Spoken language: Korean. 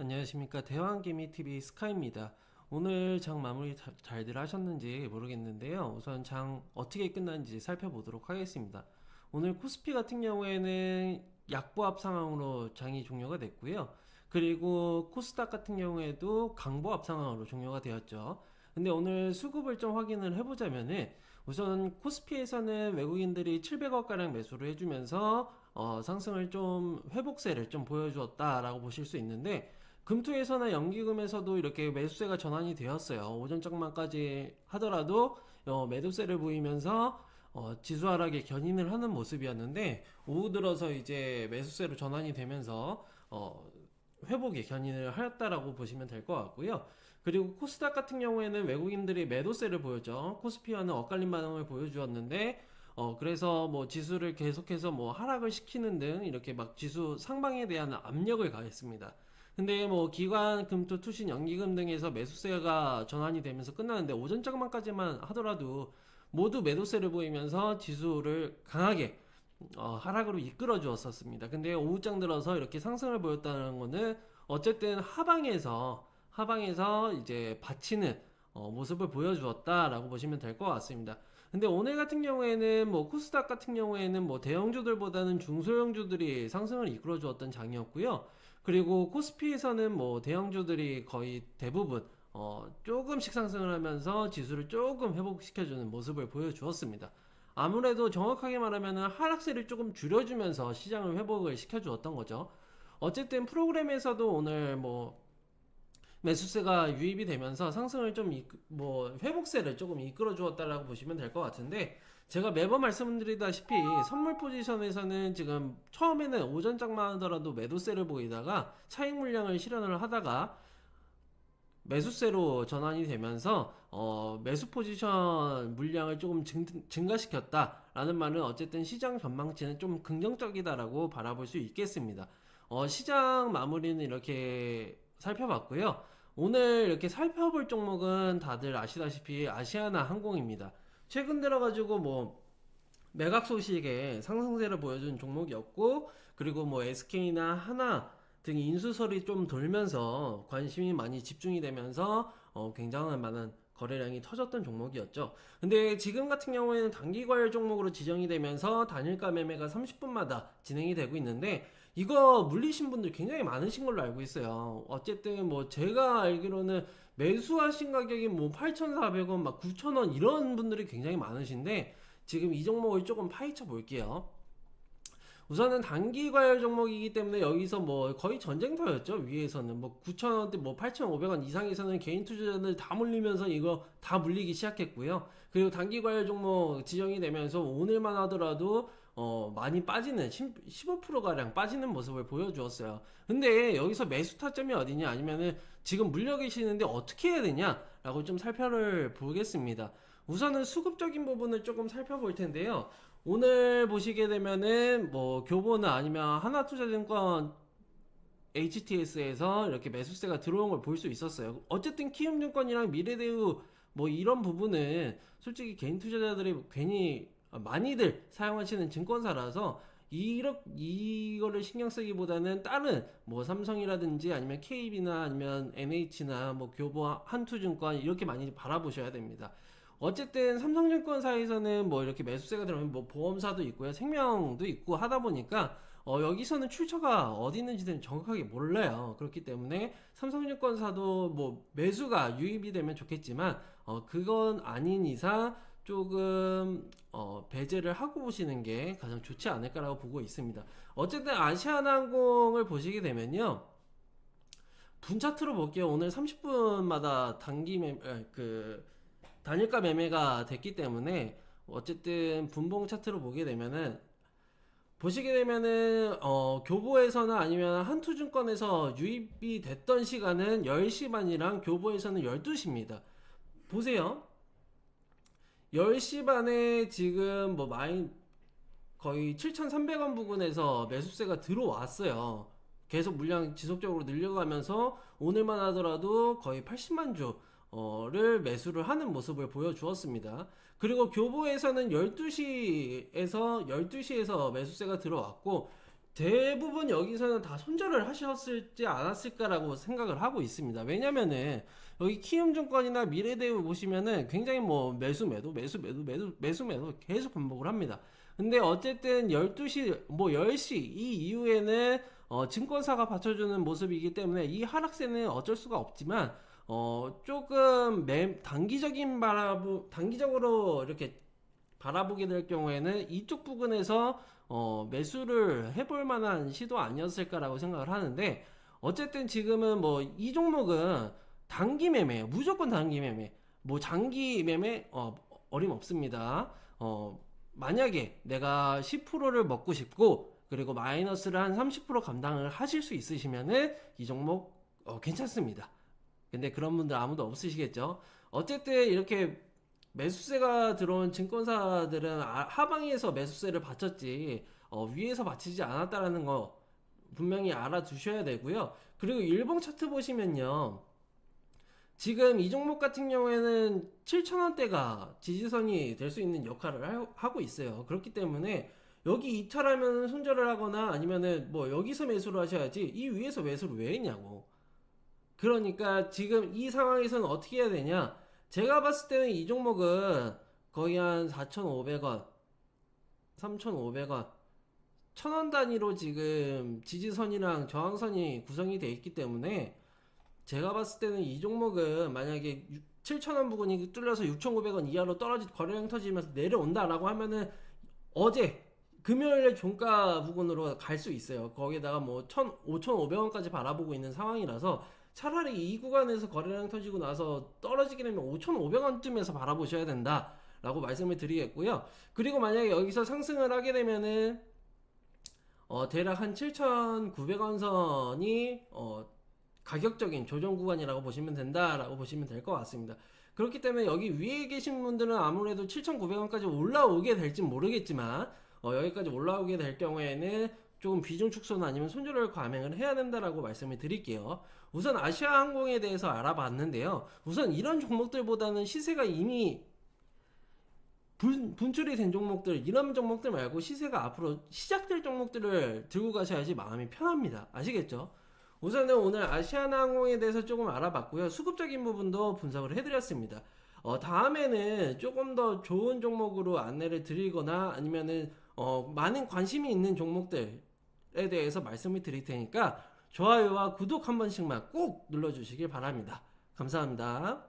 안녕하십니까 대왕개미TV 스카입니다. 오늘 장 마무리 자- 잘들 하셨는지 모르겠는데요. 우선 장 어떻게 끝났는지 살펴보도록 하겠습니다. 오늘 코스피 같은 경우에는 약보합 상황으로 장이 종료가 됐고요. 그리고 코스닥 같은 경우에도 강보합 상황으로 종료가 되었죠. 근데 오늘 수급을 좀 확인을 해보자면은 우선 코스피에서는 외국인들이 700억 가량 매수를 해주면서 어, 상승을 좀 회복세를 좀 보여주었다라고 보실 수 있는데 금투에서나 연기금에서도 이렇게 매수세가 전환이 되었어요. 오전 장만까지 하더라도 어, 매도세를 보이면서 어, 지수 하락에 견인을 하는 모습이었는데 오후 들어서 이제 매수세로 전환이 되면서 어, 회복에 견인을 하였다라고 보시면 될 것 같고요. 그리고 코스닥 같은 경우에는 외국인들이 매도세를 보였죠. 코스피와는 엇갈린 반응을 보여주었는데 어 그래서 뭐 지수를 계속해서 뭐 하락을 시키는 등 이렇게 막 지수 상방에 대한 압력을 가했습니다. 근데 뭐 기관, 금토, 투신, 연기금 등에서 매수세가 전환이 되면서 끝나는데 오전 장만까지만 하더라도 모두 매도세를 보이면서 지수를 강하게 어, 하락으로 이끌어 주었었습니다. 근데 오후장 들어서 이렇게 상승을 보였다는 거는 어쨌든 하방에서 하방에서 이제 받치는 어, 모습을 보여주었다라고 보시면 될 것 같습니다. 근데 오늘 같은 경우에는 뭐 코스닥 같은 경우에는 뭐 대형주들보다는 중소형주들이 상승을 이끌어 주었던 장이었고요. 그리고 코스피에서는 뭐 대형주들이 거의 대부분 어, 조금씩 상승을 하면서 지수를 조금 회복시켜주는 모습을 보여주었습니다. 아무래도 정확하게 말하면 하락세를 조금 줄여주면서 시장을 회복을 시켜주었던 거죠. 어쨌든 프로그램에서도 오늘 뭐 매수세가 유입이 되면서 상승을 좀 뭐 회복세를 조금 이끌어 주었다라고 보시면 될 것 같은데 제가 매번 말씀드리다시피 선물 포지션에서는 지금 처음에는 오전 장만 하더라도 매도세를 보이다가 차익 물량을 실현을 하다가 매수세로 전환이 되면서 어, 매수 포지션 물량을 조금 증, 증가시켰다라는 말은 어쨌든 시장 전망치는 좀 긍정적이다라고 바라볼 수 있겠습니다. 어, 시장 마무리는 이렇게 살펴봤고요. 오늘 이렇게 살펴볼 종목은 다들 아시다시피 아시아나 항공입니다. 최근 들어가지고 뭐 매각 소식에 상승세를 보여준 종목이었고 그리고 뭐 SK나 하나 등 인수설이 좀 돌면서 관심이 많이 집중이 되면서 어, 굉장한 많은 거래량이 터졌던 종목이었죠. 근데 지금 같은 경우에는 단기 과열 종목으로 지정이 되면서 단일가 매매가 30분마다 진행이 되고 있는데 이거 물리신 분들 굉장히 많으신 걸로 알고 있어요. 어쨌든 뭐 제가 알기로는 매수하신 가격이 뭐 8,400원, 막 9,000원 이런 분들이 굉장히 많으신데 지금 이 종목을 조금 파헤쳐 볼게요. 우선은 단기 과열 종목이기 때문에 여기서 뭐 거의 전쟁터였죠 위에서는 뭐 9,000원대 뭐 8,500원 이상에서는 개인 투자자들 다 물리면서 이거 다 물리기 시작했고요 그리고 단기 과열 종목 지정이 되면서 오늘만 하더라도 어 많이 빠지는 15% 가량 빠지는 모습을 보여주었어요 근데 여기서 매수 타점이 어디냐 아니면은 지금 물려 계시는데 어떻게 해야 되냐라고 좀 살펴를 보겠습니다 우선은 수급적인 부분을 조금 살펴볼 텐데요. 오늘 보시게 되면은 뭐 교보나 아니면 하나투자증권 HTS에서 이렇게 매수세가 들어온 걸 볼 수 있었어요. 어쨌든 키움증권이랑 미래대우 뭐 이런 부분은 솔직히 개인 투자자들이 괜히 많이들 사용하시는 증권사라서 이렇 이거를 신경 쓰기보다는 다른 뭐 삼성이라든지 아니면 KB나 아니면 NH나 뭐 교보 한투증권 이렇게 많이 바라보셔야 됩니다. 어쨌든 삼성증권사에서는 뭐 이렇게 매수세가 들어오면 뭐 보험사도 있고요, 생명도 있고 하다 보니까 어 여기서는 출처가 어디 있는지는 정확하게 몰라요. 그렇기 때문에 삼성증권사도 뭐 매수가 유입이 되면 좋겠지만 어 그건 아닌 이상 조금 어 배제를 하고 보시는 게 가장 좋지 않을까라고 보고 있습니다. 어쨌든 아시아나항공을 보시게 되면요. 분 차트로 볼게요. 오늘 30분마다 단기 매, 에, 그 단일가 매매가 됐기 때문에 어쨌든 분봉 차트로 보게 되면은 보시게 되면은 어 교보에서나 아니면 한투증권에서 유입이 됐던 시간은 10시 반이랑 교보에서는 12시입니다. 보세요. 10시 반에 지금 뭐 마인 거의 7,300원 부근에서 매수세가 들어왔어요. 계속 물량 지속적으로 늘려가면서 오늘만 하더라도 거의 80만 주를 매수를 하는 모습을 보여주었습니다. 그리고 교보에서는 12시에서 12시에서 매수세가 들어왔고 대부분 여기서는 다 손절을 하셨을지 않았을까라고 생각을 하고 있습니다. 왜냐면은 여기 키움증권이나 미래대우 보시면은 굉장히 뭐 매수 매도 매수 매도 매도 매수 매도 계속 반복을 합니다. 근데 어쨌든 12시 뭐 10시 이 이후에는 어 증권사가 받쳐주는 모습이기 때문에 이 하락세는 어쩔 수가 없지만 어 조금 매, 단기적인 바라보 단기적으로 이렇게 바라보게 될 경우에는 이쪽 부근에서 어, 매수를 해볼 만한 시도 아니었을까라고 생각을 하는데 어쨌든 지금은 뭐 이 종목은 단기 매매예요. 무조건 단기 매매. 뭐 장기 매매 어, 어림없습니다. 어, 만약에 내가 10%를 먹고 싶고 그리고 마이너스를 한 30% 감당을 하실 수 있으시면은 이 종목 어, 괜찮습니다. 근데 그런 분들 아무도 없으시겠죠. 어쨌든 이렇게 매수세가 들어온 증권사들은 아- 하방에서 매수세를 받쳤지 어, 위에서 받치지 않았다라는 거 분명히 알아두셔야 되고요. 그리고 일봉 차트 보시면요. 지금 이 종목 같은 경우에는 7,000원대가 지지선이 될 수 있는 역할을 하- 하고 있어요. 그렇기 때문에 여기 이탈하면 손절을 하거나 아니면은 뭐 여기서 매수를 하셔야지 이 위에서 매수를 왜 했냐고. 그러니까 지금 이 상황에서는 어떻게 해야 되냐? 제가 봤을 때는 이 종목은 거의 한 4,500원, 3,500원, 1,000원 단위로 지금 지지선이랑 저항선이 구성이 돼 있기 때문에 제가 봤을 때는 이 종목은 만약에 7,000원 부근이 뚫려서 6,900원 이하로 떨어지 거래량 터지면서 내려온다라고 하면은 어제 금요일에 종가 부근으로 갈 수 있어요. 거기에다가 뭐 1,000, 5,500원까지 바라보고 있는 상황이라서 차라리 이 구간에서 거래량 터지고 나서 떨어지게 되면 5,500원쯤에서 바라보셔야 된다 라고 말씀을 드리겠고요. 그리고 만약에 여기서 상승을 하게 되면은 어, 대략 한 7,900원 선이 어, 가격적인 조정 구간이라고 보시면 된다라고 보시면 될 것 같습니다. 그렇기 때문에 여기 위에 계신 분들은 아무래도 7,900원까지 올라오게 될지 모르겠지만 어, 여기까지 올라오게 될 경우에는 조금 비중 축소나 아니면 손절을 감행을 해야 된다라고 말씀을 드릴게요. 우선 아시아항공에 대해서 알아봤는데요. 우선 이런 종목들보다는 시세가 이미 분, 분출이 된 종목들 이런 종목들 말고 시세가 앞으로 시작될 종목들을 들고 가셔야지 마음이 편합니다. 아시겠죠? 우선은 오늘 아시아나항공에 대해서 조금 알아봤고요. 수급적인 부분도 분석을 해드렸습니다. 어, 다음에는 조금 더 좋은 종목으로 안내를 드리거나 아니면은 어, 많은 관심이 있는 종목들에 대해서 말씀을 드릴 테니까 좋아요와 구독 한 번씩만 꼭 눌러주시길 바랍니다. 감사합니다.